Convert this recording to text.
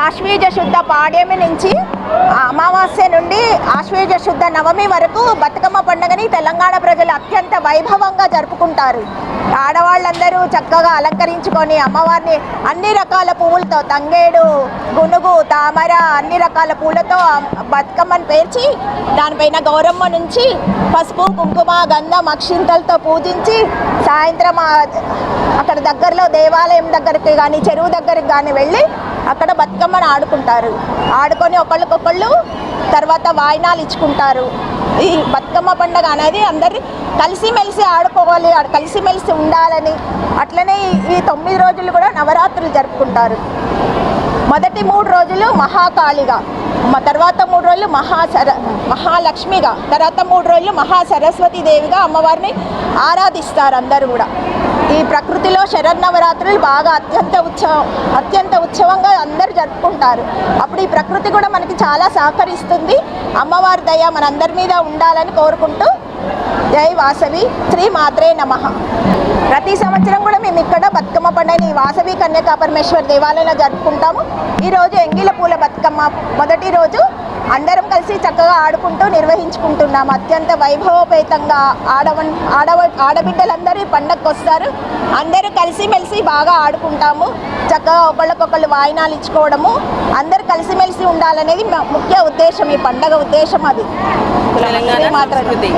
ఆశ్వీజ శుద్ధ పాడ్యమి నుంచి అమావాస్య నుండి ఆశ్వీజ శుద్ధ నవమి వరకు బతుకమ్మ పండుగని తెలంగాణ ప్రజలు అత్యంత వైభవంగా జరుపుకుంటారు. ఆడవాళ్ళందరూ చక్కగా అలంకరించుకొని అమ్మవారిని అన్ని రకాల పువ్వులతో తంగేడు గునుగు తామర అన్ని రకాల పూలతో బతుకమ్మను పేర్చి దానిపైన గౌరమ్మ నుంచి పసుపు కుంకుమ గంధం అక్షింతలతో పూజించి సాయంత్రం అక్కడ దగ్గరలో దేవాలయం దగ్గరికి కానీ చెరువు దగ్గరికి కానీ వెళ్ళి అక్కడ బతుకమ్మను ఆడుకుంటారు. ఆడుకొని ఒకళ్ళకొకళ్ళు తర్వాత వాయినాలు ఇచ్చుకుంటారు. ఈ బతుకమ్మ పండుగ అనేది అందరి కలిసిమెలిసి ఆడుకోవాలి కలిసిమెలిసి ఉండాలని అట్లనే ఈ- తొమ్మిది రోజులు కూడా నవరాత్రులు జరుపుకుంటారు. మొదటి మూడు రోజులు మహాకాళిగా తర్వాత మూడు రోజులు మహాసర మహాలక్ష్మిగా తర్వాత మూడు రోజులు మహా సరస్వతి దేవిగా అమ్మవారిని ఆరాధిస్తారు అందరూ కూడా. ఈ ప్రకృతిలో శరన్నవరాత్రులు బాగా అత్యంత ఉత్సవం అత్యంత ఉత్సవంగా అందరూ జరుపుకుంటారు. అప్పుడు ఈ ప్రకృతి కూడా మనకి చాలా సహకరిస్తుంది. అమ్మవారి దయ మనందరి మీద ఉండాలని కోరుకుంటూ జై వాసవి శ్రీ మాత్రే నమః. ప్రతి సంవత్సరం కూడా మేము ఇక్కడ బతుకమ్మ పండుగని వాసవి కన్యకా పరమేశ్వర్ దేవాలయంలో జరుపుకుంటాము. ఈరోజు ఎంగిల పూల బతుకమ్మ మొదటి రోజు. అందరం కలిసి చక్కగా ఆడుకుంటూ నిర్వహించుకుంటున్నాము అత్యంత వైభవపేతంగా ఆడవ ఆడవ ఆడబిడ్డలందరూ ఈ పండగకు వస్తారు అందరూ కలిసిమెలిసి బాగా ఆడుకుంటాము. చక్కగా ఒకళ్ళకొకళ్ళు వాయినాలు ఇచ్చుకోవడము. అందరూ కలిసిమెలిసి ఉండాలనేది ముఖ్య ఉద్దేశం. ఈ పండగ ఉద్దేశం అది. సంస్కృతి.